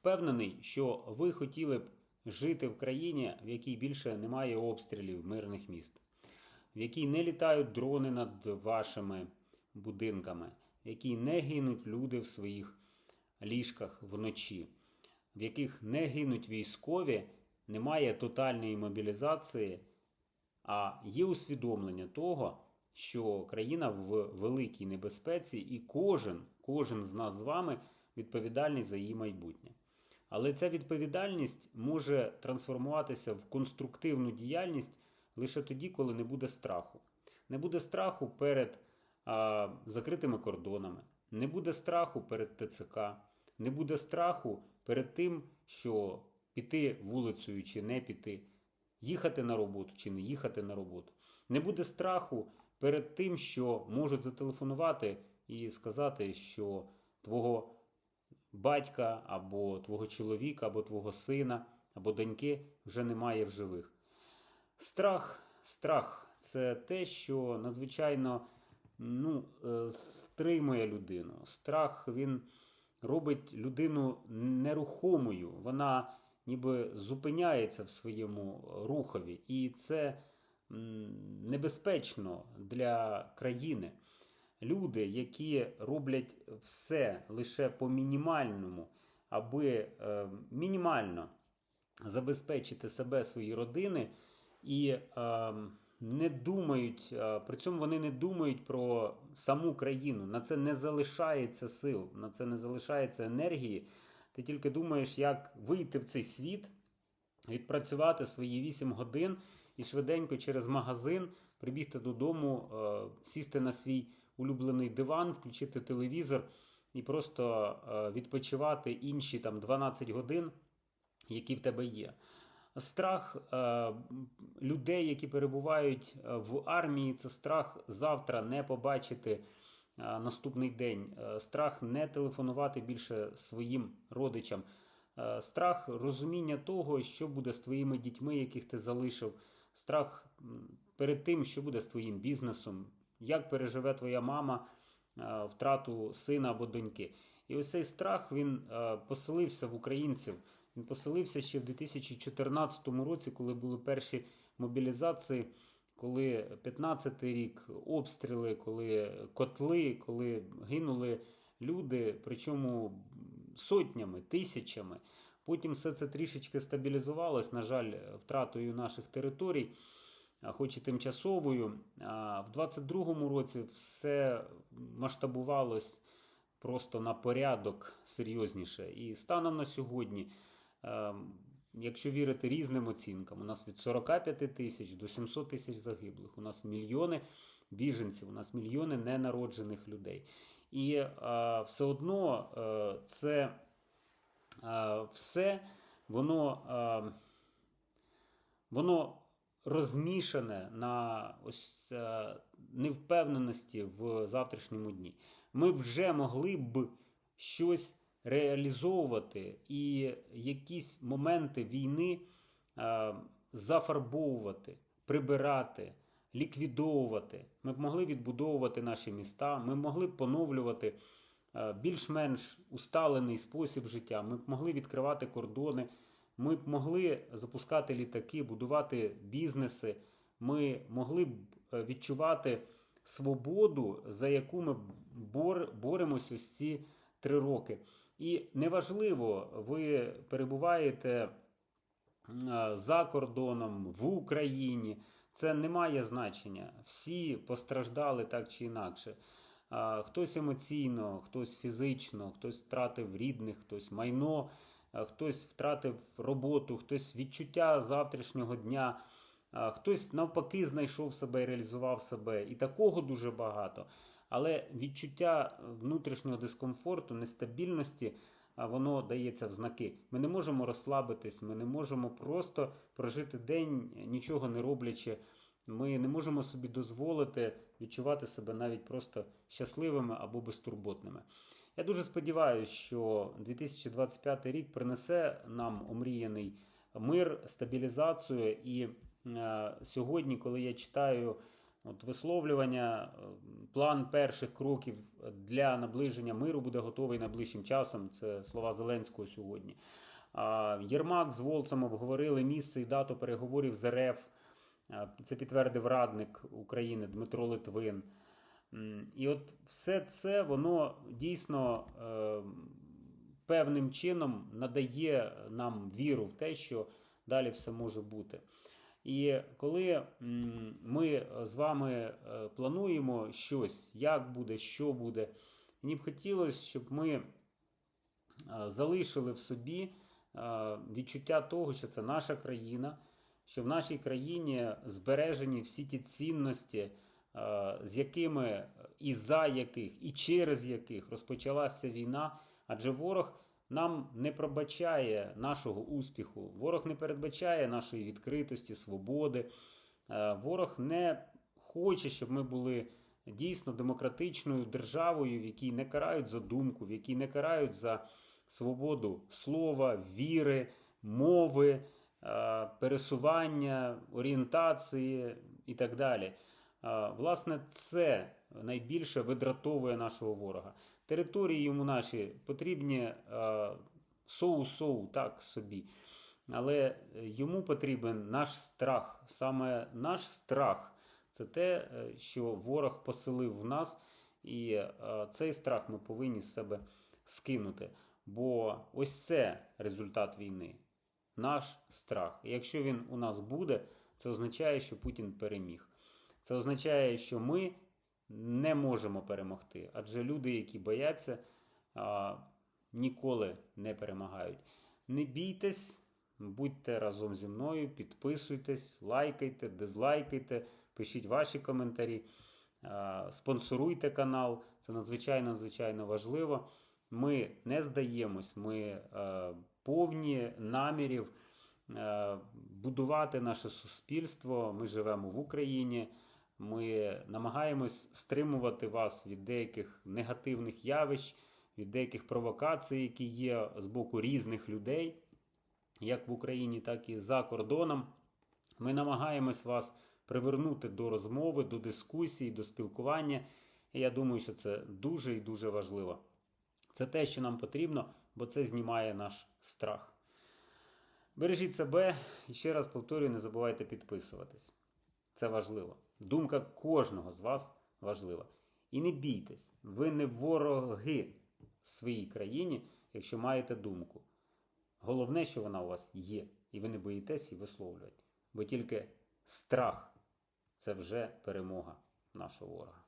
Впевнений, що ви хотіли б жити в країні, в якій більше немає обстрілів мирних міст, в якій не літають дрони над вашими будинками, в якій не гинуть люди в своїх ліжках вночі, в яких не гинуть військові, немає тотальної мобілізації, а є усвідомлення того, що країна в великій небезпеці, і кожен, кожен з нас з вами відповідальний за її майбутнє. Але ця відповідальність може трансформуватися в конструктивну діяльність лише тоді, коли не буде страху. Не буде страху перед а, закритими кордонами, не буде страху перед ТЦК, не буде страху перед тим, що піти вулицею чи не піти, їхати на роботу чи не їхати на роботу. Не буде страху перед тим, що можуть зателефонувати і сказати, що твого батька або твого чоловіка, або твого сина, або доньки вже немає в живих. Страх, страх це те, що надзвичайно ну, е, стримує людину. Страх він робить людину нерухомою. Вона ніби зупиняється в своєму рухові. І це небезпечно для країни. Люди, які роблять все лише по мінімальному, аби е, мінімально забезпечити себе, свої родини, і е, не думають, е, при цьому вони не думають про саму країну. На це не залишається сил, на це не залишається енергії. Ти тільки думаєш, як вийти в цей світ, відпрацювати свої 8 годин і швиденько через магазин прибігти додому, е, сісти на свій улюблений диван, включити телевізор і просто е, відпочивати інші там 12 годин, які в тебе є. Страх е, людей, які перебувають е, в армії, це страх завтра не побачити наступний день, страх не телефонувати більше своїм родичам, страх розуміння того, що буде з твоїми дітьми, яких ти залишив, страх перед тим, що буде з твоїм бізнесом, як переживе твоя мама е, втрату сина або доньки. І ось цей страх він е, поселився в українців. Він поселився ще в 2014 році, коли були перші мобілізації, коли 15-й рік обстріли, коли котли, коли гинули люди, причому сотнями, тисячами. Потім все це трішечки стабілізувалось, на жаль, втратою наших територій, хоч і тимчасовою. А в 22-му році все масштабувалось просто на порядок серйозніше. І станом на сьогодні. Якщо вірити різним оцінкам, у нас від 45 тисяч до 700 тисяч загиблих. У нас мільйони біженців, у нас мільйони ненароджених людей. І все одно е, це все воно, воно розмішане на ось е, невпевненості в завтрашньому дні. Ми вже могли б щось реалізовувати і якісь моменти війни е, зафарбовувати, прибирати, ліквідовувати. Ми б могли відбудовувати наші міста, ми б могли б поновлювати е, більш-менш усталений спосіб життя. Ми б могли відкривати кордони, ми б могли запускати літаки, будувати бізнеси. Ми могли б е, відчувати свободу, за яку ми бор, боремось ось ці три роки. І неважливо, ви перебуваєте е, за кордоном в Україні. Це не має значення. Всі постраждали так чи інакше. Хтось емоційно, хтось фізично, хтось втратив рідних, хтось майно, хтось втратив роботу, хтось відчуття завтрашнього дня, хтось навпаки знайшов себе і реалізував себе. І такого дуже багато. Але відчуття внутрішнього дискомфорту, нестабільності, а воно дається в знаки. Ми не можемо розслабитись, ми не можемо просто прожити день, нічого не роблячи. Ми не можемо собі дозволити відчувати себе навіть просто щасливими або безтурботними. Я дуже сподіваюся, що 2025 рік принесе нам омріяний мир, стабілізацію. І е, сьогодні, коли я читаю От висловлювання, е, план перших кроків для наближення миру буде готовий найближчим часом. Це слова Зеленського сьогодні. А, Єрмак з Волцем обговорили місце і дату переговорів з РФ. А, Це підтвердив радник України Дмитро Литвин. І от все це воно дійсно е, певним чином надає нам віру в те, що далі все може бути. І коли ми з вами е, плануємо щось, як буде, що буде, мені б хотілося, щоб ми е, залишили в собі відчуття того, що це наша країна, що в нашій країні збережені всі ті цінності, з якими і за яких, і через яких розпочалася війна, адже ворог нам не пробачає нашого успіху, ворог не передбачає нашої відкритості, свободи. Е, Ворог не хоче, щоб ми були дійсно демократичною державою, в якій не карають за думку, в якій не карають за свободу слова, віри, мови, е, пересування, орієнтації і так далі. Власне, це найбільше видратовує нашого ворога. Території йому наші потрібні соу-соу, так собі. Але йому потрібен наш страх. Саме наш страх це те, е, що ворог поселив в нас, і е, цей страх ми повинні з себе скинути. Бо ось це результат війни. Наш страх. І якщо він у нас буде, це означає, що Путін переміг. Це означає, що ми не можемо перемогти. Адже люди, які бояться, ніколи не перемагають. Не бійтесь, будьте разом зі мною, підписуйтесь, лайкайте, дизлайкайте, пишіть ваші коментарі, спонсоруйте канал. Це надзвичайно надзвичайно важливо. Ми не здаємось, ми повні намірів будувати наше суспільство. Ми живемо в Україні. Ми намагаємось стримувати вас від деяких негативних явищ, від деяких провокацій, які є з боку різних людей, як в Україні, так і за кордоном. Ми намагаємось вас привернути до розмови, до дискусії, до спілкування. І я думаю, що це дуже і дуже важливо. Це те, що нам потрібно, бо це знімає наш страх. Бережіть себе і ще раз повторюю, не забувайте підписуватись. Це важливо. Думка кожного з вас важлива. І не бійтесь, ви не вороги своїй країні, якщо маєте думку. Головне, що вона у вас є, і ви не боїтесь її висловлювати. Бо тільки страх це вже перемога нашого ворога.